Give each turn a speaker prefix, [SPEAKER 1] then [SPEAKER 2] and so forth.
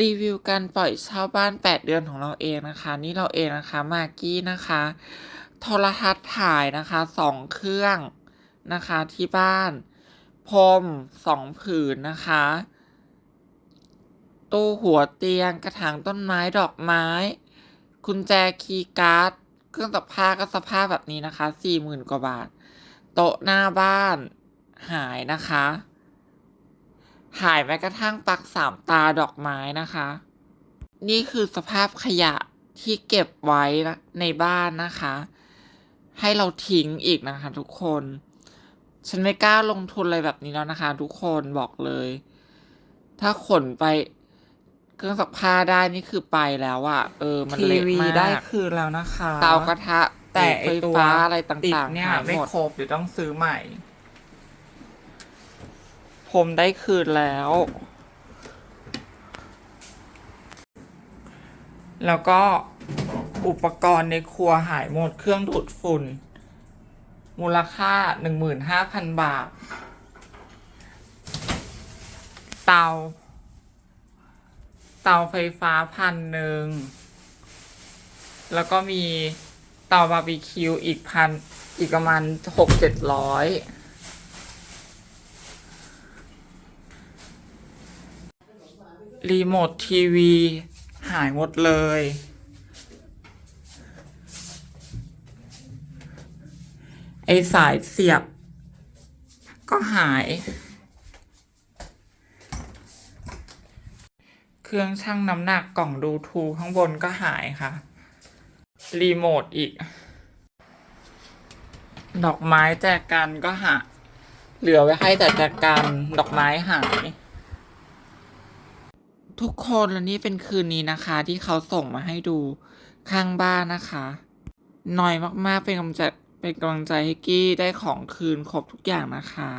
[SPEAKER 1] รีวิวการปล่อยเช่าบ้าน 8 เดือนของเราเองนะคะ นี่เราเองนะคะมากกี้นะคะ โทรทัศน์ถ่ายนะคะสองเครื่องนะคะที่บ้าน พรมสองผืนนะคะ ตู้หัวเตียงกระถางต้นไม้ดอกไม้ กุญแจคีย์การ์ด เครื่องซักผ้าก็สภาพแบบนี้นะคะสี่หมื่นกว่าบาท โต๊ะหน้าบ้านหายนะคะ หายแม้กระทั่งปลั๊กสามตาดอกไม้นะคะ นี่คือสภาพขยะที่เก็บไว้นะในบ้านนะคะ ให้เราทิ้งอีกนะคะทุกคน ฉันไม่กล้าลงทุนอะไรแบบนี้แล้วนะคะ ทุกคนบอกเลย ถ้าขนไปเครื่องซักผ้าได้นี่คือไปแล้วอะเออ มัน
[SPEAKER 2] ที
[SPEAKER 1] เละ
[SPEAKER 2] วี
[SPEAKER 1] มาก
[SPEAKER 2] ได้คืนแล้วนะคะ
[SPEAKER 1] เตากระทะ
[SPEAKER 2] แต่ไอ
[SPEAKER 1] ไฟ
[SPEAKER 2] ตัว
[SPEAKER 1] ฟ้าอะไรต
[SPEAKER 2] ติด่า
[SPEAKER 1] งๆ
[SPEAKER 2] เนี่ย
[SPEAKER 1] หาย
[SPEAKER 2] ไม่
[SPEAKER 1] หมด
[SPEAKER 2] ครบเดี๋ยวต้องซื้อใหม่
[SPEAKER 1] ผมได้คืนแล้ว
[SPEAKER 2] แล้วก็อุปกรณ์ในครัวหายหมดเครื่องดูดฝุ่น มูลค่าหนึ่งหมื่นห้าพันบาท เตา เตาไฟฟ้าพันหนึ่ง แล้วก็มีเตาบาร์บีคิวอีกพันอีกประมาณหกเจ็ดร้อย รีโมททีวี หายหมดเลย ไอสายเสียบ ก็หาย เครื่องชั่งน้ำหนักกล่องดูทูข้างบนก็หายค่ะ รีโมทอีก ดอกไม้แจกันก็หายเหลือไว้ให้แต่แจกัน ดอกไม้หาย
[SPEAKER 1] ทุกคนและนี่เป็นคืนนี้นะคะ ที่เขาส่งมาให้ดูข้างบ้านนะคะหน่อยมากๆเป็นกำลังใจเป็นกำลังใจให้กี้ได้ของคืนครบทุกอย่างนะคะ